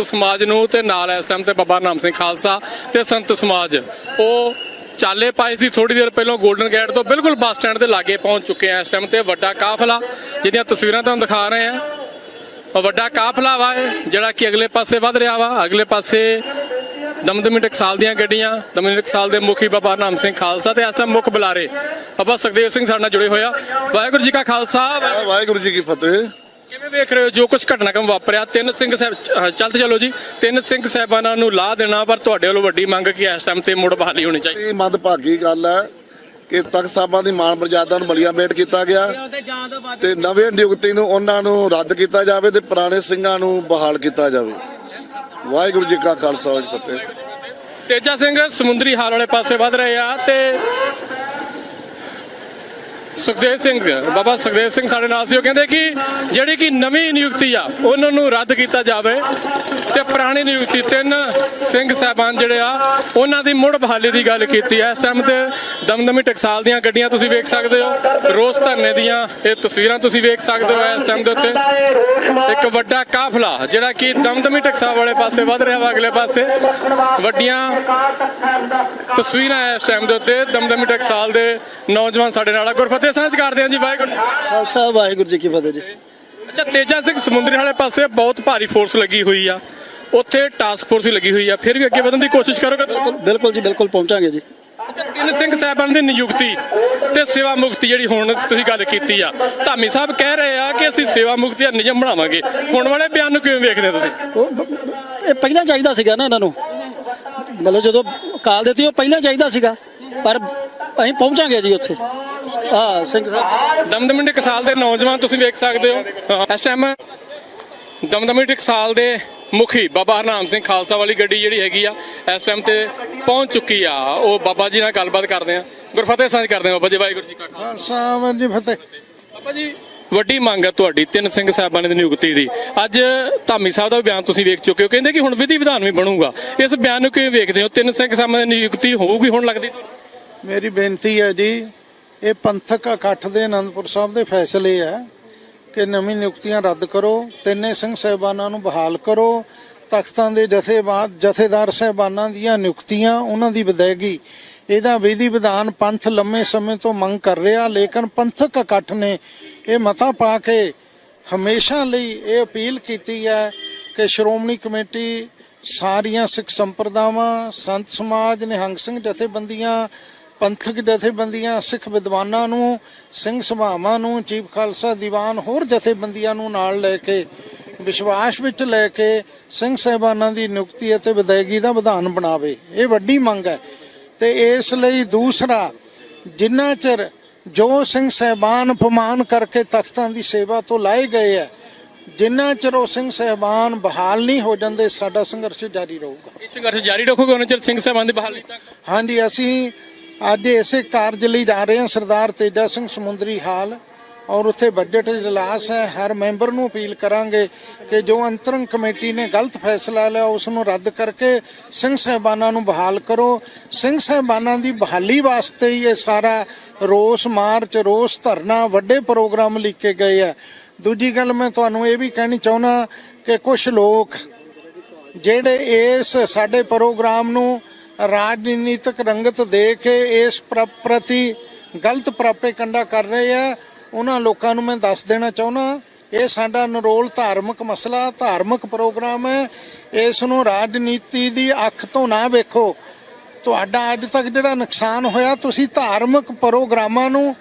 ਸਮਾਜ ਨੂੰ ਤੇ ਨਾਲ ਇਸ ਟਾਈਮ ਤੇ ਬਾਬਾ ਨਾਮ ਸਿੰਘ ਖਾਲਸਾ ਤੇ ਸੰਤ ਸਮਾਜ। ਉਹ ਚਾਲੇ ਪਾਏ ਸੀ ਥੋੜੀ ਦੇਰ ਪਹਿਲਾਂ 골ਡਨ ਗੇਟ ਤੋਂ, ਬਿਲਕੁਲ ਬੱਸ ਸਟੈਂਡ ਦੇ ਲਾਗੇ ਪਹੁੰਚ ਚੁੱਕੇ ਆ ਇਸ ਟਾਈਮ ਤੇ ਵੱਡਾ ਕਾਫਲਾ, ਜਿਹਦੀਆਂ ਤਸਵੀਰਾਂ ਤੁਹਾਨੂੰ ਦਿਖਾ ਰਹੇ ਆ। ਵੱਡਾ ਕਾਫਲਾ ਵਾ ਜਿਹੜਾ ਕਿ ਅਗਲੇ ਪਾਸੇ ਵੱਧ ਰਿਹਾ ਵਾ। ਅਗਲੇ ਪਾਸੇ ਦਮਦਮੀ ਟਕਸਾਲ ਦੀਆਂ ਗੱਡੀਆਂ, ਦਮਦਮੀ ਟਕਸਾਲ ਦੇ ਮੁਖੀ ਬਾਬਾ ਨਾਮ ਸਿੰਘ ਖਾਲਸਾ ਤੇ ਇਸ ਟਾਈਮ ਮੁੱਖ ਬੁਲਾਰੇ ਬਾਬਾ ਸੁਖਦੇਵ ਸਿੰਘ ਸਾਡੇ ਨਾਲ ਜੁੜੇ ਹੋਏ ਆ। ਵਾਹਿਗੁਰੂ ਜੀ ਕਾ ਖਾਲਸਾ ਵਾਹਿਗੁਰੂ ਜੀ ਕੀ ਫਤਿਹ। ਕਿਵੇਂ ਵੇਖ ਰਹੇ ਹੋ ਜੋ ਕੁਝ ਘਟਨਾਕ੍ਰਮ ਵਾਪਰਿਆ? ਤਿੰਨ ਸਿੰਘ ਸਾਹਿਬ ਚੱਲਤ ਚਲੋ ਜੀ। ਤਿੰਨ ਸਿੰਘ ਸਾਹਿਬਾਨਾਂ ਨੂੰ ਲਾਹ ਦੇਣਾ ਪਰ ਤੁਹਾਡੇ ਵੱਲੋਂ ਵੱਡੀ ਮੰਗ ਕੀ ਇਸ ਟਾਈਮ ਤੇ ਮੁੜ ਬਹਾਲੀ ਹੋਣੀ ਚਾਹੀਦੀ। ਇਹ ਮੰਦਭਾਗੀ ਗੱਲ ਹੈ ਕਿ ਤਖਤ ਸਾਹਿਬਾਂ ਦੀ ਮਾਣ ਮਰਜ਼ਾਦਾ ਨੂੰ ਮਲੀਆ ਮੇਟ ਕੀਤਾ ਗਿਆ ਤੇ ਨਵੇਂ ਨਿਯੁਕਤੀ ਨੂੰ ਉਹਨਾਂ ਨੂੰ ਰੱਦ ਕੀਤਾ ਜਾਵੇ ਤੇ ਪੁਰਾਣੇ ਸਿੰਘਾਂ ਨੂੰ ਬਹਾਲ ਕੀਤਾ ਜਾਵੇ। ਵਾਹਿਗੁਰੂ ਜੀ ਕਾ ਖਾਲਸਾ ਵਾਹਿਗੁਰੂ ਫਤਿਹ। ਤੇਜਾ ਸਿੰਘ ਸਮੁੰਦਰੀ ਹਾਲ ਵਾਲੇ ਪਾਸੇ ਵੱਧ ਰਹੇ ਆ ਤੇ ਸੁਖਦੇਵ ਸਿੰਘ, ਬਾਬਾ ਸੁਖਦੇਵ ਸਿੰਘ ਸਾਡੇ ਨਾਲ ਸੀ, ਉਹ ਕਹਿੰਦੇ ਕਿ ਜਿਹੜੀ ਕਿ ਨਵੀਂ ਨਿਯੁਕਤੀ ਆ, ਉਹਨਾਂ ਨੂੰ ਰੱਦ ਕੀਤਾ ਜਾਵੇ ਤੇ ਪੁਰਾਣੀ ਨਿਯੁਕਤੀ ਤਿੰਨ ਸਿੰਘ ਸਾਹਿਬਾਨ ਜਿਹੜੇ ਆ, ਉਹਨਾਂ ਦੀ ਮੁੜ ਬਹਾਲੀ ਦੀ ਗੱਲ ਕੀਤੀ ਐ ਇਸ ਟਾਈਮ ਤੇ ਦਮਦਮੀ ਟਕਸਾਲ ਦੀਆਂ ਗੱਡੀਆਂ ਤੁਸੀਂ ਵੇਖ ਸਕਦੇ ਹੋ, ਰੋਸ ਧਰਨੇ ਦੀਆਂ ਇਹ ਤਸਵੀਰਾਂ ਤੁਸੀਂ ਵੇਖ ਸਕਦੇ ਹੋ ਇਸ ਟਾਈਮ ਦੇ ਉੱਤੇ ਇੱਕ ਵੱਡਾ ਕਾਫਲਾ, ਜਿਹੜਾ ਕਿ ਦਮਦਮੀ ਟਕਸਾਲ ਵਾਲੇ ਪਾਸੇ ਵੱਧ ਰਿਹਾ ਵਾ, ਅਗਲੇ ਪਾਸੇ ਵੱਡੀਆਂ ਤਸਵੀਰਾਂ ਇਸ ਟਾਈਮ ਦੇ ਉੱਤੇ ਦਮਦਮੀ ਟਕਸਾਲ ਦੇ ਨੌਜਵਾਨ ਸਾਡੇ ਨਾਲ ਆ। ਗੁਰਫਤਿਹ ਸਾਂਝ ਕਰਦੇ ਹਾਂ ਜੀ ਵਾਹਿਗੁਰੂ। ਖਾਲਸਾ ਵਾਹਿਗੁਰੂ ਜੀ ਕੀ ਫਤਿਹ ਜੀ। ਅੱਛਾ ਤੇਜਾ ਸਿੰਘ ਸਮੁੰਦਰੀ ਵਾਲੇ ਪਾਸੇ ਬਹੁਤ ਭਾਰੀ ਫੋਰਸ ਲੱਗੀ ਹੋਈ ਆ। ਉੱਥੇ ਟਾਸਕ ਫੋਰਸ ਹੀ ਲੱਗੀ ਹੋਈ ਆ। ਫਿਰ ਵੀ ਅੱਗੇ ਵਧਣ ਦੀ ਕੋਸ਼ਿਸ਼ ਕਰੋਗੇ? ਬਿਲਕੁਲ ਜੀ ਬਿਲਕੁਲ ਪਹੁੰਚਾਂਗੇ ਜੀ। ਅੱਛਾ ਤਿੰਨ ਸਿੰਘ ਸਾਹਿਬਾਨ ਦੀ ਨਿਯੁਕਤੀ ਤੇ ਸੇਵਾ ਮੁਕਤੀ ਜਿਹੜੀ ਹੁਣ ਤੁਸੀਂ ਗੱਲ ਕੀਤੀ ਆ। ਧਾਮੀ ਸਾਹਿਬ ਕਹਿ ਰਹੇ ਆ ਕਿ ਅਸੀਂ ਸੇਵਾ ਮੁਕਤੀ ਦਾ ਨਿਯਮ ਬਣਾਵਾਂਗੇ। ਹੁਣ ਵਾਲੇ ਬਿਆਨ ਨੂੰ ਕਿਵੇਂ ਵੇਖਦੇ ਹੋ ਤੁਸੀਂ? ਇਹ ਪਹਿਲਾਂ ਚਾਹੀਦਾ ਸੀਗਾ ਨਾ ਇਹਨਾਂ ਨੂੰ। ਮਤਲਬ ਜਦੋਂ ਕਾਲ ਦਿੱਤੀ ਉਹ ਪਹਿਲਾਂ ਚਾਹੀਦਾ ਸੀਗਾ। ਪਰ ਅਸੀਂ ਪਹੁੰਚਾਂਗੇ ਜੀ ਉੱਥੇ। ਹਾਂ ਸਿੰਘ ਸਾਹਿਬ। ਦਮਦਮੀ ਟਕਸਾਲ ਦੇ ਨੌਜਵਾਨ ਤੁਸੀਂ ਵੇਖ ਸਕਦੇ ਹੋ। ਇਸ ਟਾਈਮ ਦਮਦਮੀ ਟਕਸਾਲ ਦੇ ਮੁਖੀ ਬਾਬਾ ਹਰਨਾਮ ਸਿੰਘ ਖਾਲਸਾ ਵਾਲੀ ਗੱਡੀ ਜਿਹੜੀ ਹੈਗੀ ਆ ਇਸ ਟਾਈਮ ਤੇ ਪਹੁੰਚ ਚੁੱਕੀ ਆ। ਉਹ ਬਾਬਾ ਜੀ ਨਾਲ ਗੱਲਬਾਤ ਕਰਦੇ ਆ। ਗੁਰਫਤਿਹ ਸਾਂਝ ਕਰਦੇ ਆ ਬਾਬਾ ਜੀ ਵਾਹਿਗੁਰੂ ਜੀ ਕਾ ਖਾਲਸਾ। ਵਾਹਿਗੁਰੂ ਜੀ ਫਤਿਹ। ਬਾਬਾ ਜੀ ਵੱਡੀ ਮੰਗ ਹੈ ਤੁਹਾਡੀ ਤਿੰਨ ਸਿੰਘ ਸਾਹਿਬਾਨ ਦੀ ਨਿਯੁਕਤੀ ਦੀ। ਅੱਜ ਧਾਮੀ ਸਾਹਿਬ ਦਾ ਬਿਆਨ ਤੁਸੀਂ ਵੇਖ ਚੁੱਕੇ ਹੋ। ਕਹਿੰਦੇ ਕਿ ਹੁਣ ਵਿਧੀ ਵਿਧਾਨ ਵੀ ਬਣੂਗਾ। ਇਸ ਬਿਆਨ ਨੂੰ ਕਿਵੇਂ ਵੇਖਦੇ ਹੋ? ਤਿੰਨ ਸਿੰਘ ਸਾਹਿਬਾਨ ਦੀ ਨਿਯੁਕਤੀ ਹੋਊਗੀ ਹੁਣ ਲੱਗਦੀ ਮੇਰੀ ਬੇਨਤੀ ਹੈ ਜੀ ਇਹ ਪੰਥਕ ਇਕੱਠ ਦੇ ਅਨੰਦਪੁਰ ਸਾਹਿਬ ਦੇ ਫੈਸਲੇ ਹੈ ਕਿ ਨਵੀਂ ਨਿਯੁਕਤੀਆਂ ਰੱਦ ਕਰੋ, ਤਿੰਨੇ ਸਿੰਘ ਸਾਹਿਬਾਨਾਂ ਨੂੰ ਬਹਾਲ ਕਰੋ, ਤਖਤਾਂ ਦੇ ਜਥੇਬਾਦ ਜਥੇਦਾਰ ਸਾਹਿਬਾਨਾਂ ਦੀਆਂ ਨਿਯੁਕਤੀਆਂ, ਉਹਨਾਂ ਦੀ ਵਿਦਾਇਗੀ। ਇਹਦਾ ਵਿਧੀ ਵਿਧਾਨ ਪੰਥ ਲੰਮੇ ਸਮੇਂ ਤੋਂ ਮੰਗ ਕਰ ਰਿਹਾ, ਲੇਕਿਨ ਪੰਥਕ ਇਕੱਠ ਨੇ ਇਹ ਮਤਾ ਪਾ ਕੇ ਹਮੇਸ਼ਾ ਲਈ ਇਹ ਅਪੀਲ ਕੀਤੀ ਹੈ ਕਿ ਸ਼੍ਰੋਮਣੀ ਕਮੇਟੀ ਸਾਰੀਆਂ ਸਿੱਖ ਸੰਪਰਦਾਵਾਂ, ਸੰਤ ਸਮਾਜ, ਨਿਹੰਗ ਸਿੰਘ ਜਥੇਬੰਦੀਆਂ ਪੰਥਕ ਜਥੇਬੰਦੀਆਂ ਸਿੱਖ ਵਿਦਵਾਨਾਂ ਨੂੰ ਸਿੰਘ ਸਭਾਵਾਂ ਨੂੰ ਚੀਫ ਖਾਲਸਾ ਦੀਵਾਨ ਹੋਰ ਜਥੇਬੰਦੀਆਂ ਨੂੰ ਨਾਲ ਲੈ ਕੇ ਵਿਸ਼ਵਾਸ ਵਿੱਚ ਲੈ ਕੇ ਸਿੰਘ ਸਾਹਿਬਾਨਾਂ ਦੀ ਨਿਯੁਕਤੀ ਅਤੇ ਵਿਦਾਇਗੀ ਦਾ ਵਿਧਾਨ ਬਣਾਵੇ। ਇਹ ਵੱਡੀ ਮੰਗ ਹੈ। ਤੇ ਇਸ ਲਈ ਦੂਸਰਾ ਜਿੰਨਾ ਚਿਰ ਜੋ ਸਿੰਘ ਸਾਹਿਬਾਨ ਅਪਮਾਨ ਕਰਕੇ ਤਖਤਾਂ ਦੀ ਸੇਵਾ ਤੋਂ ਲਾਏ ਗਏ ਹੈ ਜਿੰਨਾ ਚਿਰ ਉਹ ਸਿੰਘ ਸਾਹਿਬਾਨ ਬਹਾਲ ਨਹੀਂ ਹੋ ਜਾਂਦੇ ਸਾਡਾ ਸੰਘਰਸ਼ ਜਾਰੀ ਰਹੂਗਾ। ਇਹ ਸੰਘਰਸ਼ ਜਾਰੀ ਰੱਖੋਗੇ ਉਹਨਾਂ ਚਿਰ ਸਿੰਘ ਸਾਹਿਬਾਨ ਦੀ ਬਹਾਲੀ ਤੱਕ? ਹਾਂਜੀ ਅਸੀਂ ਅੱਜ ਇਸੇ ਕਾਰਜ ਲਈ ਜਾ ਰਹੇ ਹਾਂ, ਸਰਦਾਰ ਤੇਜਾ ਸਿੰਘ ਸਮੁੰਦਰੀ ਹਾਲ। ਔਰ ਉੱਥੇ ਬਜਟ ਇਜਲਾਸ ਹੈ, ਹਰ ਮੈਂਬਰ ਨੂੰ ਅਪੀਲ ਕਰਾਂਗੇ ਕਿ ਜੋ ਅੰਤਰੰਗ ਕਮੇਟੀ ਨੇ ਗਲਤ ਫੈਸਲਾ ਲਿਆ ਉਸ ਨੂੰ ਰੱਦ ਕਰਕੇ ਸਿੰਘ ਸਾਹਿਬਾਨਾਂ ਨੂੰ ਬਹਾਲ ਕਰੋ। ਸਿੰਘ ਸਾਹਿਬਾਨਾਂ ਦੀ ਬਹਾਲੀ ਵਾਸਤੇ ਹੀ ਇਹ ਸਾਰਾ ਰੋਸ ਮਾਰਚ, ਰੋਸ ਧਰਨਾ ਵੱਡੇ ਪ੍ਰੋਗਰਾਮ ਲਿਖੇ ਗਏ ਆ ਦੂਜੀ ਗੱਲ ਮੈਂ ਤੁਹਾਨੂੰ ਇਹ ਵੀ ਕਹਿਣੀ ਚਾਹੁੰਦਾ ਕਿ ਕੁਝ ਲੋਕ ਜਿਹੜੇ ਇਸ ਸਾਡੇ ਪ੍ਰੋਗਰਾਮ ਨੂੰ ਰਾਜਨੀਤਿਕ ਰੰਗਤ ਦੇ ਕੇ ਇਸ ਪ੍ਰਤੀ ਗਲਤ ਪ੍ਰਾਪੇਕੰਡਾ ਕਰ ਰਹੇ ਆ। ਉਹਨਾਂ ਲੋਕਾਂ ਨੂੰ ਮੈਂ ਦੱਸ ਦੇਣਾ ਚਾਹੁੰਦਾ, ਇਹ ਸਾਡਾ ਨਰੋਲ ਧਾਰਮਿਕ ਮਸਲਾ, ਧਾਰਮਿਕ ਪ੍ਰੋਗਰਾਮ ਹੈ। ਇਸ ਨੂੰ ਰਾਜਨੀਤੀ ਦੀ ਅੱਖ ਤੋਂ ਨਾ ਵੇਖੋ। ਤੁਹਾਡਾ ਅੱਜ ਤੱਕ ਜਿਹੜਾ ਨੁਕਸਾਨ ਹੋਇਆ, ਤੁਸੀਂ ਧਾਰਮਿਕ ਪ੍ਰੋਗਰਾਮਾਂ ਨੂੰ,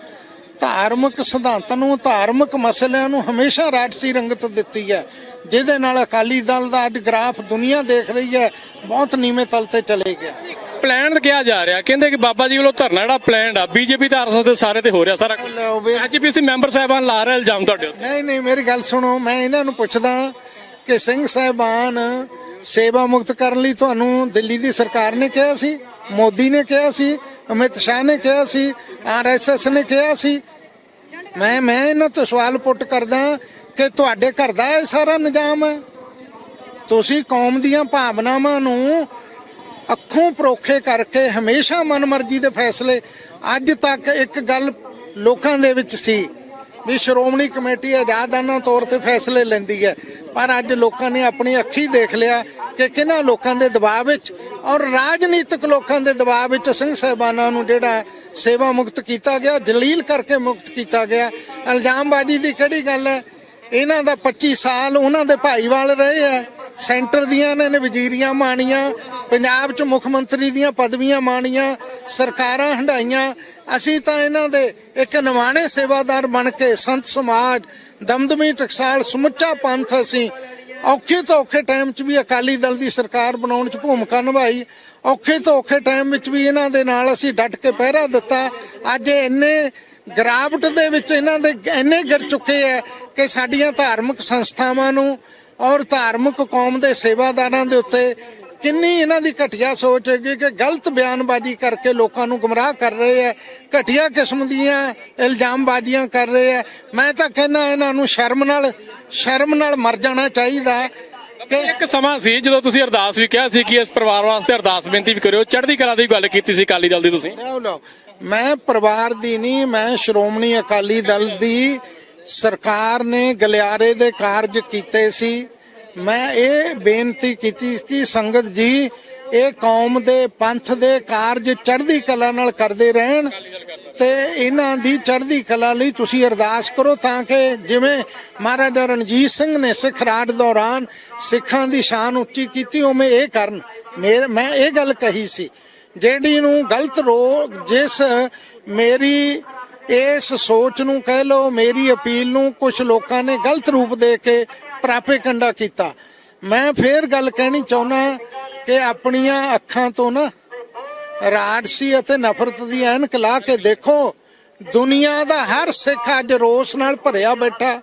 ਧਾਰਮਿਕ ਸਿਧਾਂਤਾਂ ਨੂੰ, ਧਾਰਮਿਕ ਮਸਲਿਆਂ ਨੂੰ ਹਮੇਸ਼ਾ ਰਾਜਸੀ ਰੰਗਤ ਦਿੱਤੀ ਹੈ। ਜਿਹਦੇ ਨਾਲ ਅਕਾਲੀ ਦਲ ਦਾ ਅੱਜ ਗ੍ਰਾਫ ਦੁਨੀਆ ਦੇਖ ਰਹੀ ਹੈ ਬਹੁਤ ਨੀਵੇਂ ਤਲ ਤੇ ਚਲੇ ਗਿਆ। ਪਲਾਨ ਕਿਹਾ ਜਾ ਰਿਹਾ ਕਹਿੰਦੇ ਕਿ ਬਾਬਾ ਜੀ ਵੱਲੋਂ ਧਰਨਾ ਜਿਹੜਾ ਪਲਾਨ ਆ ਬੀਜੇਪੀ ਦਾ ਦੇ ਸਾਰੇ ਤੇ ਹੋ ਰਿਹਾ ਸਾਰਾ ਐਜੀਪੀਸੀ ਮੈਂਬਰ ਸਾਹਿਬਾਨ ਲਾ ਰਹੇ ਇਲਜ਼ਾਮ ਤੁਹਾਡੇ ਉੱਤੇ। ਨਹੀਂ ਨਹੀਂ ਮੇਰੀ ਗੱਲ ਸੁਣੋ ਮੈਂ ਇਹਨਾਂ ਨੂੰ ਪੁੱਛਦਾ ਕਿ ਸਿੰਘ ਸਾਹਿਬਾਨ ਸੇਵਾ ਮੁਕਤ ਕਰਨ ਲਈ ਤੁਹਾਨੂੰ ਦਿੱਲੀ ਦੀ ਸਰਕਾਰ ਨੇ ਕਿਹਾ ਸੀ ਮੋਦੀ ਨੇ ਕਿਹਾ ਸੀ ਅਮਿਤ ਸ਼ਾਹ ਨੇ ਕਿਹਾ ਸੀ ਆਰਐਸਐਸ ਨੇ ਕਿਹਾ ਸੀ। ਮੈਂ ਮੈਂ ਇਹਨਾਂ ਤੋਂ ਸਵਾਲ ਪੁੱਟ ਕਰਦਾ ਕਿ ਤੁਹਾਡੇ ਘਰ ਦਾ ਇਹ ਸਾਰਾ ਨਿਜ਼ਾਮ ਹੈ? ਤੁਸੀਂ ਕੌਮ ਦੀਆਂ ਭਾਵਨਾਵਾਂ ਨੂੰ ਅੱਖੋਂ ਪਰੋਖੇ ਕਰਕੇ ਹਮੇਸ਼ਾ ਮਨਮਰਜ਼ੀ ਦੇ ਫੈਸਲੇ, ਅੱਜ ਤੱਕ ਇੱਕ ਗੱਲ ਲੋਕਾਂ ਦੇ ਵਿੱਚ ਸੀ ਵੀ ਸ਼੍ਰੋਮਣੀ ਕਮੇਟੀ ਆਜ਼ਾਦਾਨਾ ਤੌਰ ਤੇ ਫੈਸਲੇ ਲੈਂਦੀ ਹੈ। ਪਰ ਅੱਜ ਲੋਕਾਂ ਨੇ ਆਪਣੀ ਅੱਖੀ ਦੇਖ ਲਿਆ ਕਿ ਕਿਹਨਾਂ ਲੋਕਾਂ ਦੇ ਦਬਾਅ ਵਿੱਚ ਔਰ ਰਾਜਨੀਤਿਕ ਲੋਕਾਂ ਦੇ ਦਬਾਅ ਵਿੱਚ ਸਿੰਘ ਸਾਹਿਬਾਨਾਂ ਨੂੰ ਜਿਹੜਾ ਸੇਵਾ ਮੁਕਤ ਕੀਤਾ ਗਿਆ, ਜਲੀਲ ਕਰਕੇ ਮੁਕਤ ਕੀਤਾ ਗਿਆ। ਇਲਜ਼ਾਮਬਾਜ਼ੀ ਦੀ ਕਿਹੜੀ ਗੱਲ ਹੈ? ਇਹਨਾਂ ਦਾ 25 ਸਾਲ ਉਹਨਾਂ ਦੇ ਭਾਈਵਾਲ ਰਹੇ ਆ। ਸੈਂਟਰ ਦੀਆਂ ਇਹਨਾਂ ਨੇ ਵਜ਼ੀਰੀਆਂ ਮਾਣੀਆਂ, ਪੰਜਾਬ 'ਚ ਮੁੱਖ ਮੰਤਰੀ ਦੀਆਂ ਪਦਵੀਆਂ ਮਾਣੀਆਂ, ਸਰਕਾਰਾਂ ਹੰਡਾਈਆਂ ਅਸੀਂ ਤਾਂ ਇਹਨਾਂ ਦੇ ਇੱਕ ਨਿਮਾਣੇ ਸੇਵਾਦਾਰ ਬਣ ਕੇ ਸੰਤ ਸਮਾਜ, ਦਮਦਮੀ ਟਕਸਾਲ, ਸਮੁੱਚਾ ਪੰਥ ਅਸੀਂ ਔਖੇ ਤੋਂ ਔਖੇ ਟਾਈਮ 'ਚ ਵੀ ਅਕਾਲੀ ਦਲ ਦੀ ਸਰਕਾਰ ਬਣਾਉਣ 'ਚ ਭੂਮਿਕਾ ਨਿਭਾਈ। ਔਖੇ ਤੋਂ ਔਖੇ ਟਾਈਮ ਵਿੱਚ ਵੀ ਇਹਨਾਂ ਦੇ ਨਾਲ ਅਸੀਂ ਡਟ ਕੇ ਪਹਿਰਾ ਦਿੱਤਾ। ਅੱਜ ਇੰਨੇ ਗਰਾਵਟ ਦੇ ਵਿੱਚ ਇਹਨਾਂ ਦੇ ਇੰਨੇ ਗਿਰ ਚੁੱਕੇ ਹੈ ਕਿ ਸਾਡੀਆਂ ਧਾਰਮਿਕ ਸੰਸਥਾਵਾਂ ਨੂੰ ਔਰ ਧਾਰਮਿਕ ਕੌਮ ਦੇ ਸੇਵਾਦਾਰਾਂ ਦੇ ਉੱਤੇ ਕਿੰਨੀ ਇਹਨਾਂ ਦੀ ਘਟੀਆ ਸੋਚ ਹੈਗੀ ਕਿ ਗਲਤ ਬਿਆਨਬਾਜ਼ੀ ਕਰਕੇ ਲੋਕਾਂ ਨੂੰ ਗੁੰਮਰਾਹ ਕਰ ਰਹੇ ਹੈ ਘਟੀਆ ਕਿਸਮ ਦੀਆਂ ਇਲਜ਼ਾਮਬਾਜ਼ੀਆਂ ਕਰ ਰਹੇ ਹੈ ਮੈਂ ਤਾਂ ਕਹਿੰਦਾ ਇਹਨਾਂ ਨੂੰ ਸ਼ਰਮ ਨਾਲ ਸ਼ਰਮ ਨਾਲ ਮਰ ਜਾਣਾ ਚਾਹੀਦਾ ਕਿ ਇੱਕ ਸਮਾਂ ਸੀ ਜਦੋਂ ਤੁਸੀਂ ਅਰਦਾਸ ਵੀ ਕਿਹਾ ਸੀ ਕਿ ਇਸ ਪਰਿਵਾਰ ਵਾਸਤੇ ਅਰਦਾਸ ਬੇਨਤੀ ਵੀ ਕਰਿਓ। ਚੜ੍ਹਦੀ ਕਲਾ ਦੀ ਗੱਲ ਕੀਤੀ ਸੀ ਅਕਾਲੀ ਦਲ ਦੀ ਤੁਸੀਂ। ਲਓ ਲਓ। ਮੈਂ ਪਰਿਵਾਰ ਦੀ ਨਹੀਂ, ਮੈਂ ਸ਼੍ਰੋਮਣੀ ਅਕਾਲੀ ਦਲ ਦੀ ਸਰਕਾਰ ਨੇ ਗਲਿਆਰੇ ਦੇ ਕਾਰਜ ਕੀਤੇ ਸੀ। ਮੈਂ ਇਹ ਬੇਨਤੀ ਕੀਤੀ ਕਿ ਸੰਗਤ ਜੀ, ਇਹ ਕੌਮ ਦੇ ਪੰਥ ਦੇ ਕਾਰਜ ਚੜ੍ਹਦੀ ਕਲਾ ਨਾਲ ਕਰਦੇ ਰਹਿਣ ਤੇ ਇਹਨਾਂ ਦੀ ਚੜ੍ਹਦੀ ਕਲਾ ਲਈ ਤੁਸੀਂ ਅਰਦਾਸ ਕਰੋ ਤਾਂ ਕਿ ਜਿਵੇਂ ਮਹਾਰਾਜਾ ਰਣਜੀਤ ਸਿੰਘ ਨੇ ਸਿੱਖ ਰਾਜ ਦੌਰਾਨ ਸਿੱਖਾਂ ਦੀ ਸ਼ਾਨ ਉੱਚੀ ਕੀਤੀ, ਉਵੇਂ ਇਹ ਕਰਨ। ਮੇਰੇ ਮੈਂ ਇਹ ਗੱਲ ਕਹੀ ਸੀ ਜਿਹੜੀ ਨੂੰ ਗਲਤ ਰੋ ਜਿਸ ਮੇਰੀ ਇਸ ਸੋਚ ਨੂੰ ਕਹਿ ਲਓ, ਮੇਰੀ ਅਪੀਲ ਨੂੰ ਕੁਝ ਲੋਕਾਂ ਨੇ ਗਲਤ ਰੂਪ ਦੇ ਕੇ ਪ੍ਰਾਪੇਕੰਡਾ ਕੀਤਾ। ਮੈਂ ਫੇਰ ਗੱਲ ਕਹਿਣੀ ਚਾਹੁੰਦਾ ਕਿ ਆਪਣੀਆਂ ਅੱਖਾਂ ਤੋਂ ਨਾ ਰਾਜਸੀ ਅਤੇ ਨਫ਼ਰਤ ਦੀ ਐਨਕ ਲਾ ਕੇ ਦੇਖੋ, ਦੁਨੀਆ ਦਾ ਹਰ ਸਿੱਖ ਅੱਜ ਰੋਸ ਨਾਲ ਭਰਿਆ ਬੈਠਾ।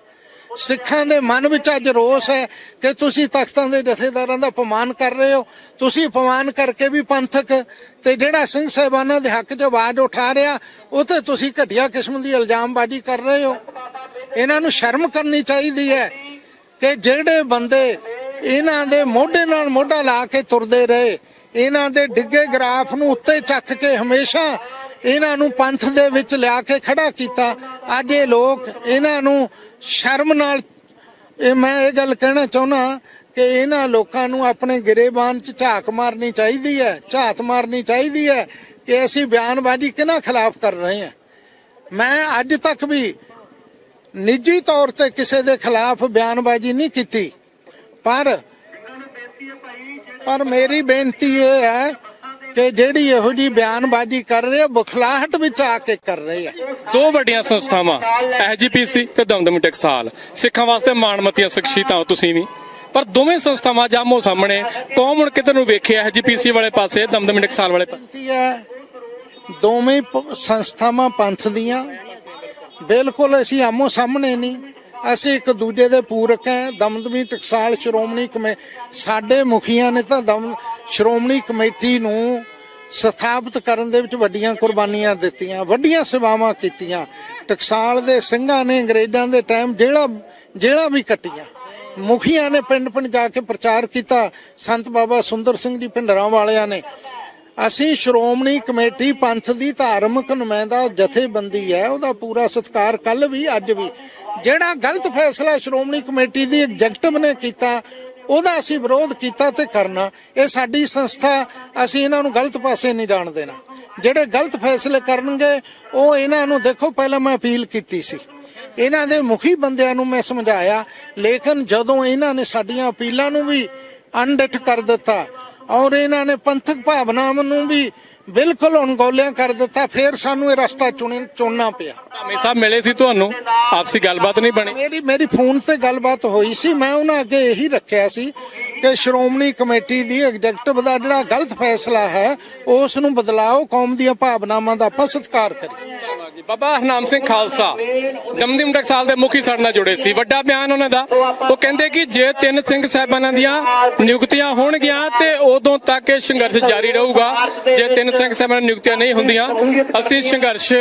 ਸਿੱਖਾਂ ਦੇ ਮਨ ਵਿੱਚ ਅੱਜ ਰੋਸ ਹੈ ਕਿ ਤੁਸੀਂ ਤਖਤਾਂ ਦੇ ਜਥੇਦਾਰਾਂ ਦਾ ਅਪਮਾਨ ਕਰ ਰਹੇ ਹੋ। ਤੁਸੀਂ ਅਪਮਾਨ ਕਰਕੇ ਵੀ ਪੰਥਕ ਤੇ ਜਿਹੜਾ ਸਿੰਘ ਸਾਹਿਬਾਨਾਂ ਦੇ ਹੱਕ 'ਚ ਆਵਾਜ਼ ਉਠਾ ਰਿਹਾ ਉਹ ਤੇ ਤੁਸੀਂ ਘਟੀਆ ਕਿਸਮ ਦੀ ਇਲਜ਼ਾਮਬਾਜ਼ੀ ਕਰ ਰਹੇ ਹੋ। ਇਹਨਾਂ ਨੂੰ ਸ਼ਰਮ ਕਰਨੀ ਚਾਹੀਦੀ ਹੈ ਕਿ ਜਿਹੜੇ ਬੰਦੇ ਇਹਨਾਂ ਦੇ ਮੋਢੇ ਨਾਲ ਮੋਢਾ ਲਾ ਕੇ ਤੁਰਦੇ ਰਹੇ, ਇਹਨਾਂ ਦੇ ਡਿੱਗੇ ਗਰਾਫ ਨੂੰ ਉੱਤੇ ਚੱਕ ਕੇ ਹਮੇਸ਼ਾ ਇਹਨਾਂ ਨੂੰ ਪੰਥ ਦੇ ਵਿੱਚ ਲਿਆ ਕੇ ਖੜਾ ਕੀਤਾ। ਅੱਜ ਇਹ ਲੋਕ ਇਹਨਾਂ ਨੂੰ ਸ਼ਰਮ ਨਾਲ, ਇਹ ਮੈਂ ਇਹ ਗੱਲ ਕਹਿਣਾ ਚਾਹੁੰਦਾ ਕਿ ਇਹਨਾਂ ਲੋਕਾਂ ਨੂੰ ਆਪਣੇ ਗਿਰੇਬਾਨ 'ਚ ਝਾਕ ਮਾਰਨੀ ਚਾਹੀਦੀ ਹੈ, ਝਾਤ ਮਾਰਨੀ ਚਾਹੀਦੀ ਹੈ ਕਿ ਅਸੀਂ ਬਿਆਨਬਾਜ਼ੀ ਕਿਹਨਾਂ ਖਿਲਾਫ ਕਰ ਰਹੇ ਹਾਂ। ਮੈਂ ਅੱਜ ਤੱਕ ਵੀ ਨਿੱਜੀ ਤੌਰ ਤੇ ਕਿਸੇ ਦੇ ਖਿਲਾਫ ਬਿਆਨਬਾਜ਼ੀ ਨਹੀਂ ਕੀਤੀ। ਪਰ ਪਰ ਮੇਰੀ ਬੇਨਤੀ ਇਹ ਹੈ ਕਿ ਜਿਹੜੀ ਇਹੋ ਜੀ ਬਿਆਨਬਾਜ਼ੀ ਕਰ ਰਹੇ ਆ ਬੁਖਲਾਹਟ ਵਿੱਚ ਆ ਕੇ ਕਰ ਰਹੇ ਆ। ਦੋ ਵੱਡੀਆਂ ਸੰਸਥਾਵਾਂ ਐਸਜੀਪੀਸੀ ਤੇ ਦਮਦਮੀ ਟਕਸਾਲ। ਸਿੱਖਾਂ ਵਾਸਤੇ ਮਾਣਮਤੀਆਂ ਸ਼ਖਸੀਅਤਾਂ ਹੋ ਤੁਸੀਂ ਵੀ। ਪਰ ਦੋਵੇਂ ਸੰਸਥਾਵਾਂ ਜਾਮੋ ਸਾਹਮਣੇ ਕੌਮ ਹੁਣ ਕਿਤੇ ਨੂੰ ਵੇਖਿਆ ਐਸਜੀਪੀਸੀ ਵਾਲੇ ਪਾਸੇ ਦਮਦਮੀ ਟਕਸਾਲ ਵਾਲੇ ਪਾਸੇ ਦੋਵੇਂ ਸੰਸਥਾਵਾਂ ਪੰਥ ਦੀਆਂ। ਬਿਲਕੁਲ ਅਸੀਂ ਆਮੋ ਸਾਹਮਣੇ ਨਹੀਂ। ਅਸੀਂ ਇੱਕ ਦੂਜੇ ਦੇ ਪੂਰਕ ਹੈ, ਦਮਦਮੀ, ਟਕਸਾਲ, ਸ਼੍ਰੋਮਣੀ ਕਮੇ, ਸਾਡੇ ਮੁਖੀਆਂ ਨੇ ਤਾਂ ਦਮ, ਸ਼੍ਰੋਮਣੀ ਕਮੇਟੀ ਨੂੰ ਸਥਾਪਿਤ ਕਰਨ ਦੇ ਵਿੱਚ ਵੱਡੀਆਂ ਕੁਰਬਾਨੀਆਂ ਦਿੱਤੀਆਂ, ਵੱਡੀਆਂ ਸੇਵਾਵਾਂ ਕੀਤੀਆਂ। ਟਕਸਾਲ ਦੇ ਸਿੰਘਾਂ ਨੇ ਅੰਗਰੇਜ਼ਾਂ ਦੇ ਟਾਈਮ ਜਿਹੜਾ ਜਿਹੜਾ ਵੀ ਕੱਟੀਆਂ। ਮੁਖੀਆਂ ਨੇ ਪਿੰਡ ਪਿੰਡ ਜਾ ਕੇ ਪ੍ਰਚਾਰ ਕੀਤਾ। ਸੰਤ ਬਾਬਾ ਸੁੰਦਰ ਸਿੰਘ ਜੀ ਪਿੰਡਰਾਂ ਵਾਲਿਆਂ ਨੇ। ਅਸੀਂ ਸ਼੍ਰੋਮਣੀ ਕਮੇਟੀ ਪੰਥ ਦੀ ਧਾਰਮਿਕ ਨੁਮਾਇੰਦਾ ਜਥੇਬੰਦੀ ਹੈ, ਉਹਦਾ ਪੂਰਾ ਸਤਿਕਾਰ ਕੱਲ ਵੀ, ਅੱਜ ਵੀ। ਜਿਹੜਾ ਗਲਤ ਫੈਸਲਾ ਸ਼੍ਰੋਮਣੀ ਕਮੇਟੀ ਦੀ ਐਗਜ਼ੈਕਟਿਵ ਨੇ ਕੀਤਾ, ਉਹਦਾ ਅਸੀਂ ਵਿਰੋਧ ਕੀਤਾ ਤੇ ਕਰਨਾ। ਇਹ ਸਾਡੀ ਸੰਸਥਾ, ਅਸੀਂ ਇਹਨਾਂ ਨੂੰ ਗਲਤ ਪਾਸੇ ਨਹੀਂ ਜਾਣ ਦੇਣਾ। ਜਿਹੜੇ ਗਲਤ ਫੈਸਲੇ ਕਰਨਗੇ, ਉਹ ਇਹਨਾਂ ਨੂੰ ਦੇਖੋ, ਪਹਿਲਾਂ ਮੈਂ ਅਪੀਲ ਕੀਤੀ ਸੀ। ਇਹਨਾਂ ਦੇ ਮੁਖੀ ਬੰਦਿਆਂ ਨੂੰ ਮੈਂ ਸਮਝਾਇਆ, ਲੇਕਿਨ ਜਦੋਂ ਇਹਨਾਂ ਨੇ ਸਾਡੀਆਂ ਅਪੀਲਾਂ ਨੂੰ ਵੀ ਅਣਡਿੱਠ ਕਰ ਦਿੱਤਾ ਔਰ ਇਹਨਾਂ ਨੇ ਪੰਥਕ ਭਾਵਨਾਵਾਂ ਨੂੰ ਵੀ ਬਿਲਕੁਲ ਅਣਗੌਲਿਆਂ ਕਰ ਦਿੱਤਾ ਫਿਰ ਸਾਨੂੰ ਇਹ ਰਸਤਾ ਚੁਣੇ ਚੁਣਨਾ ਪਿਆ। ਧਾਮੀ ਸਾਹਿਬ ਮਿਲੇ ਸੀ ਤੁਹਾਨੂੰ? ਆਪਸੀ ਗੱਲਬਾਤ ਨਹੀਂ ਬਣੀ? ਮੇਰੀ ਮੇਰੀ ਫੋਨ ਤੇ ਗੱਲਬਾਤ ਹੋਈ ਸੀ ਮੈਂ ਉਹਨਾਂ ਅੱਗੇ ਇਹੀ ਰੱਖਿਆ ਸੀ ਕਿ ਸ਼੍ਰੋਮਣੀ ਕਮੇਟੀ ਦੀ ਐਗਜ਼ੈਕਟਿਵ ਦਾ ਜਿਹੜਾ ਗਲਤ ਫੈਸਲਾ ਹੈ ਉਸ ਨੂੰ ਬਦਲਾਓ ਕੌਮ ਦੀਆਂ ਭਾਵਨਾਵਾਂ ਦਾ ਆਪਾਂ ਸਤਿਕਾਰ ਕਰੀਏ। ਜੀ ਬਾਬਾ ਹਰਨਾਮ ਸਿੰਘ ਖਾਲਸਾ ਦਮਦਮੀ ਟਕਸਾਲ ਦੇ ਮੁਖੀ ਸਾਡੇ ਨਾਲ ਜੁੜੇ ਸੀ। ਵੱਡਾ ਬਿਆਨ ਉਹਨਾਂ ਦਾ, ਉਹ ਕਹਿੰਦੇ ਕਿ ਜੇ ਤਿੰਨ ਸਿੰਘ ਸਾਹਿਬਾਨਾਂ ਦੀਆਂ ਨਿਯੁਕਤੀਆਂ ਹੋਣਗੀਆਂ ਤੇ ਉਦੋਂ ਤੱਕ ਇਹ ਸੰਘਰਸ਼ ਜਾਰੀ ਰਹੂਗਾ। ਜੇ ਤਿੰਨ ਸਿੰਘ ਸਾਹਿਬਾਨਾਂ ਨਿਯੁਕਤੀਆਂ ਨਹੀਂ ਹੁੰਦੀਆਂ, ਅਸੀਂ ਸੰਘਰਸ਼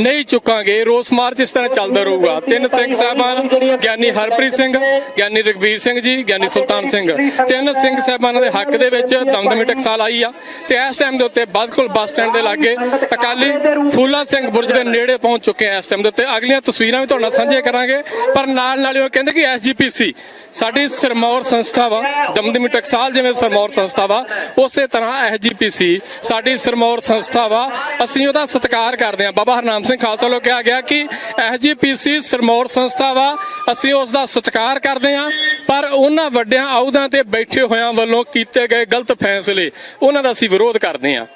ਨਹੀਂ ਚੁੱਕਾਂਗੇ। ਰੋਸ ਮਾਰਚ ਇਸ ਤਰ੍ਹਾਂ ਚੱਲਦਾ ਰਹੂਗਾ। ਤਿੰਨ ਸਿੰਘ ਸਾਹਿਬਾਨ ਗਿਆਨੀ ਹਰਪ੍ਰੀਤ ਸਿੰਘ ਗਿਆਨੀ ਰਗਵੀਰ ਸਿੰਘ ਜੀ ਗਿਆਨੀ ਸੁਲਤਾਨ ਸਿੰਘ। ਤਿੰਨ ਸਿੰਘ ਸਾਹਿਬਾਨਾਂ ਦੇ ਹੱਕ ਦੇ ਵਿੱਚ ਦਮਦਮੀ ਟਕਸਾਲ ਆਈ ਆ। ਤੇ ਇਸ ਟਾਈਮ ਦੇ ਉੱਤੇ ਬਦਕੁਲ ਬੱਸ ਸਟੈਂਡ ਦੇ ਲਾਗੇ ਅਕਾਲੀ ਫੂਲਾ ਸਿੰਘ ਬੁਰਜ ਦੇ ਨੇੜੇ ਪਹੁੰਚ ਚੁੱਕੇ ਆ ਇਸ ਟਾਈਮ ਦੇ ਉੱਤੇ। ਅਗਲੀਆਂ ਤਸਵੀਰਾਂ ਵੀ ਤੁਹਾਡੇ ਨਾਲ ਸਾਂਝੀਆਂ ਕਰਾਂਗੇ। ਪਰ ਨਾਲ ਨਾਲ ਹੀ ਉਹ ਕਹਿੰਦੇ ਕਿ ਐਸਜੀਪੀਸੀ ਸਾਡੀ ਸਰਮੌਰ ਸੰਸਥਾ ਵਾ ਦਮਦਮੀ ਟਕਸਾਲ ਜਿਵੇਂ ਸਰਮੌਰ ਸੰਸਥਾ ਵਾ ਉਸੇ ਤਰ੍ਹਾਂ ਐਸਜੀਪੀਸੀ ਸਾਡੀ ਸਰਮੌਰ ਸੰਸਥਾ ਵਾ। ਅਸੀਂ ਉਹਦਾ ਸਤਿਕਾਰ ਕਰਦੇ ਹਾਂ। ਬਾਬਾ ਹਰਨਾਮ ਸਿੰਘ ਖਾਲਸਾ ਵੱਲੋਂ ਕਿਹਾ ਗਿਆ ਕਿ ਐਸਜੀਪੀਸੀ ਸਰਮੌਰ ਸੰਸਥਾ ਵਾ, ਅਸੀਂ ਉਸ ਦਾ ਸਤਿਕਾਰ ਕਰਦੇ ਹਾਂ, ਪਰ ਉਹਨਾਂ ਵੱਡਿਆਂ ਅਹੁਦਿਆਂ ਤੇ ਬੈਠੇ ਹੋਇਆਂ ਵੱਲੋਂ ਕੀਤੇ ਗਏ ਗਲਤ ਫੈਸਲੇ, ਉਹਨਾਂ ਦਾ ਅਸੀਂ ਵਿਰੋਧ ਕਰਦੇ ਹਾਂ।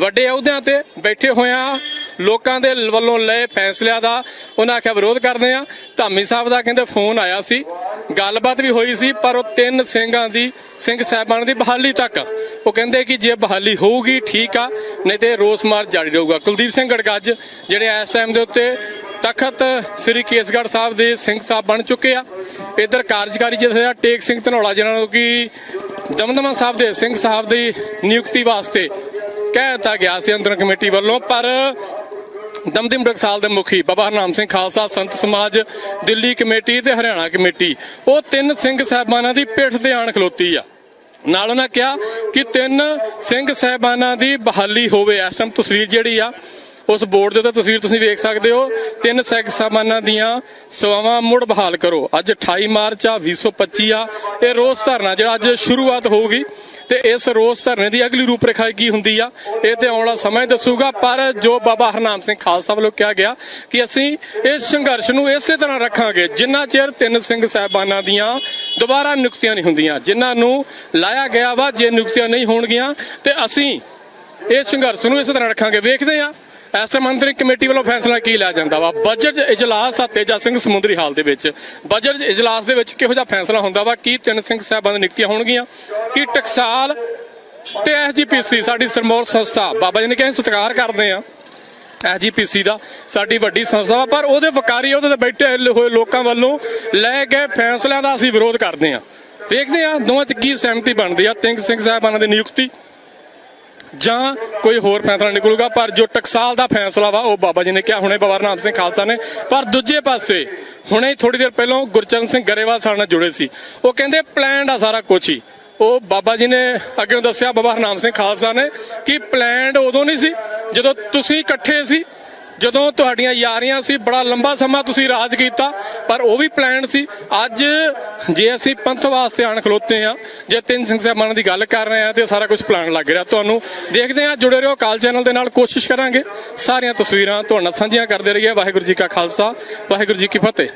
ਵੱਡੇ ਅਹੁਦਿਆਂ ਤੇ ਬੈਠੇ ਹੋਇਆਂ ਲੋਕਾਂ ਦੇ ਵੱਲੋਂ ਲਏ ਫੈਸਲਿਆਂ ਦਾ ਉਹਨਾਂ ਆਖਿਆ ਵਿਰੋਧ ਕਰਦੇ ਆ ਧਾਮੀ ਸਾਹਿਬ ਦਾ ਕਹਿੰਦੇ ਫੋਨ ਆਇਆ ਸੀ ਗੱਲਬਾਤ ਵੀ ਹੋਈ ਸੀ, ਪਰ ਉਹ ਤਿੰਨ ਸਿੰਘਾਂ ਦੀ, ਸਿੰਘ ਸਾਹਿਬਾਨ ਦੀ ਬਹਾਲੀ ਤੱਕ। ਉਹ ਕਹਿੰਦੇ ਕਿ ਜੇ ਬਹਾਲੀ ਹੋਊਗੀ, ਠੀਕ ਆ, ਨਹੀਂ ਤੇ ਰੋਸ ਮਾਰਚ ਜਾਰੀ ਰਹੂਗਾ। ਕੁਲਦੀਪ ਸਿੰਘ ਗੜਗੱਜ, ਜਿਹੜੇ ਇਸ ਟਾਈਮ ਦੇ ਉੱਤੇ ਤਖਤ ਸ੍ਰੀ ਕੇਸਗੜ੍ਹ ਸਾਹਿਬ ਦੇ ਸਿੰਘ ਸਾਹਿਬ ਬਣ ਚੁੱਕੇ ਆ। ਇਧਰ ਕਾਰਜਕਾਰੀ ਜਥੇਦਾਰ ਟੇਕ ਸਿੰਘ ਧਨੌਲਾ ਜਿਹਨਾਂ ਨੂੰ ਕਿ ਦਮਦਮਾ ਸਾਹਿਬ ਦੇ ਸਿੰਘ ਸਾਹਿਬ ਦੀ ਨਿਯੁਕਤੀ ਵਾਸਤੇ ਕਹਿ ਦਿੱਤਾ ਗਿਆ ਸੀ ਅੰਦਰ ਕਮੇਟੀ ਵੱਲੋਂ। ਪਰ ਦਮਦਮ ਟਕਸਾਲ ਦੇ ਮੁਖੀ ਬਾਬਾ ਹਰਨਾਮ ਸਿੰਘ ਖਾਲਸਾ ਸੰਤ ਸਮਾਜ ਦਿੱਲੀ ਕਮੇਟੀ ਤੇ ਹਰਿਆਣਾ ਕਮੇਟੀ। ਉਹ ਤਿੰਨ ਸਿੰਘ ਸਾਹਿਬਾਨਾਂ ਦੀ ਪਿੱਠ ਤੇ ਆਣ ਖਲੋਤੀ ਆ। ਨਾਲ ਉਹਨਾਂ ਕਿਹਾ ਕਿ ਤਿੰਨ ਸਿੰਘ ਸਾਹਿਬਾਨਾਂ ਦੀ ਬਹਾਲੀ ਹੋਵੇ। ਇਸ ਟਾਈਮ ਤਸਵੀਰ ਜਿਹੜੀ ਆ, ਉਸ ਬੋਰਡ ਦੇ ਉੱਤੇ ਤਸਵੀਰ ਤੁਸੀਂ ਵੇਖ ਸਕਦੇ ਹੋ। ਤਿੰਨ ਸਿੰਘ ਸਾਹਿਬਾਨਾਂ ਦੀਆਂ ਸੇਵਾਵਾਂ ਮੁੜ ਬਹਾਲ ਕਰੋ। ਅੱਜ 28 ਮਾਰਚ ਆ 2025 ਆ। ਇਹ ਰੋਸ ਧਰਨਾ ਜਿਹੜਾ ਅੱਜ ਸ਼ੁਰੂਆਤ ਹੋਊਗੀ। ਤੇ ਇਸ ਰੋਸ ਧਰਨੇ ਦੀ ਅਗਲੀ ਰੂਪਰੇਖਾ ਕੀ ਹੁੰਦੀ ਆ? ਇਹ ਤੇ ਆਉਣ ਵਾਲਾ ਸਮਾਂ ਹੀ ਦੱਸੂਗਾ, ਪਰ ਜੋ ਬਾਬਾ ਹਰਨਾਮ ਸਿੰਘ ਖਾਲਸਾ ਵੱਲੋਂ ਕਿਹਾ ਗਿਆ ਕਿ ਅਸੀਂ ਇਸ ਸੰਘਰਸ਼ ਨੂੰ ਇਸੇ ਤਰ੍ਹਾਂ ਰੱਖਾਂਗੇ, ਜਿੰਨਾ ਚਿਰ ਤਿੰਨ ਸਿੰਘ ਸਾਹਿਬਾਨਾਂ ਦੀਆਂ ਦੁਬਾਰਾ ਨਿਯੁਕਤੀਆਂ ਨਹੀਂ ਹੁੰਦੀਆਂ, ਜਿਨ੍ਹਾਂ ਨੂੰ ਲਾਇਆ ਗਿਆ ਵਾ, ਜੇ ਨਿਯੁਕਤੀਆਂ ਨਹੀਂ ਹੋਣਗੀਆਂ, ਤੇ ਅਸੀਂ ਇਸ ਸੰਘਰਸ਼ ਨੂੰ ਇਸੇ ਤਰ੍ਹਾਂ ਰੱਖਾਂਗੇ। ਵੇਖਦੇ ਆ ਇਸ ਟਾਈਮ ਮੰਤਰੀ ਕਮੇਟੀ ਵੱਲੋਂ ਫੈਸਲਾ ਕੀ ਲਿਆ ਜਾਂਦਾ ਵਾ? ਬਜਟ ਇਜਲਾਸ ਆ ਤੇਜਾ ਸਿੰਘ ਸਮੁੰਦਰੀ ਹਾਲ ਦੇ ਵਿੱਚ। ਬਜਟ ਇਜਲਾਸ ਦੇ ਵਿੱਚ ਕਿਹੋ ਜਿਹਾ ਫੈਸਲਾ ਹੁੰਦਾ ਵਾ? ਕੀ ਤਿੰਨ ਸਿੰਘ ਸਾਹਿਬਾਂ ਦੀ ਨਿਯੁਕਤੀਆਂ ਹੋਣਗੀਆਂ? ਕੀ ਟਕਸਾਲ ਤੇ ਐਸਜੀਪੀਸੀ ਸਾਡੀ ਸਰਮੌਰ ਸੰਸਥਾ। ਬਾਬਾ ਜੀ ਨੇ ਕਿਹਾ ਸਤਿਕਾਰ ਕਰਦੇ ਆ ਐਸਜੀਪੀਸੀ ਦਾ, ਸਾਡੀ ਵੱਡੀ ਸੰਸਥਾ ਵਾ, ਪਰ ਉਹਦੇ ਵਕਾਰੀ ਉਹਦੇ ਤੇ ਬੈਠੇ ਹੋਏ ਲੋਕਾਂ ਵੱਲੋਂ ਲੈ ਗਏ ਫੈਸਲਿਆਂ ਦਾ ਅਸੀਂ ਵਿਰੋਧ ਕਰਦੇ ਆ ਵੇਖਦੇ ਆ ਦੋਵਾਂ ਚ ਕੀ ਸਹਿਮਤੀ ਬਣਦੀ ਆ। ਤਿੰਗ ਸਿੰਘ ਸਾਹਿਬਾਨਾਂ ਦੀ ਨਿਯੁਕਤੀ ਜਾਂ ਕੋਈ ਹੋਰ ਫੈਸਲਾ ਨਿਕਲੂਗਾ, ਪਰ ਜੋ ਟਕਸਾਲ ਦਾ ਫੈਸਲਾ ਵਾ, ਉਹ ਬਾਬਾ ਜੀ ਨੇ ਕਿਹਾ, ਹੁਣੇ ਬਾਬਾ ਨਾਮ ਸਿੰਘ ਖਾਲਸਾ ਨੇ। ਪਰ ਦੂਜੇ ਪਾਸੇ, ਹੁਣੇ ਥੋੜੀ ਦੇਰ ਪਹਿਲਾਂ ਗੁਰਚਰਨ ਸਿੰਘ ਗਰੇਵਾਲ ਸਾਡੇ ਨਾਲ ਜੁੜੇ ਸੀ। ਉਹ ਕਹਿੰਦੇ ਪਲਾਨ ਆ ਸਾਰਾ ਕੁਝ ਹੀ। ਉਹ ਬਾਬਾ ਜੀ ਨੇ ਅੱਗੇ ਦੱਸਿਆ ਬਾਬਾ ਹਰਨਾਮ ਸਿੰਘ ਖਾਲਸਾ ਨੇ, ਕਿ ਪਲਾਨ ਉਦੋਂ ਨਹੀਂ ਸੀ, ਜਦੋਂ ਤੁਸੀਂ ਇਕੱਠੇ ਸੀ ਜਦੋਂ ਤੁਹਾਡੀਆਂ ਯਾਰੀਆਂ ਸੀ, ਬੜਾ ਲੰਬਾ ਸਮਾਂ ਤੁਸੀਂ ਰਾਜ ਕੀਤਾ, ਪਰ ਉਹ ਵੀ ਪਲਾਨ ਸੀ। ਅੱਜ ਜੇ ਅਸੀਂ ਪੰਥ ਵਾਸਤੇ ਆਣ ਖਲੋਤੇ ਆ ਜੇ ਤਿੰਨ ਸਿੰਘ ਸਾਹਿਬਾਨਾਂ ਦੀ ਗੱਲ ਕਰ ਰਹੇ ਆ ਤੇ ਸਾਰਾ ਕੁਝ ਪਲਾਨ ਲੱਗ ਰਿਹਾ। ਤੁਹਾਨੂੰ ਦੇਖਦੇ ਆ ਜੁੜੇ ਰਹੋ ਕਾਲ ਚੈਨਲ ਦੇ ਨਾਲ, ਕੋਸ਼ਿਸ਼ ਕਰਾਂਗੇ। ਸਾਰੀਆਂ ਤਸਵੀਰਾਂ ਤੁਹਾਡੇ ਨਾਲ ਸਾਂਝੀਆਂ ਕਰਦੇ ਰਹੀਏ। ਵਾਹਿਗੁਰੂ ਜੀ ਕਾ ਖਾਲਸਾ, ਵਾਹਿਗੁਰੂ ਜੀ ਕੀ ਫਤਿਹ।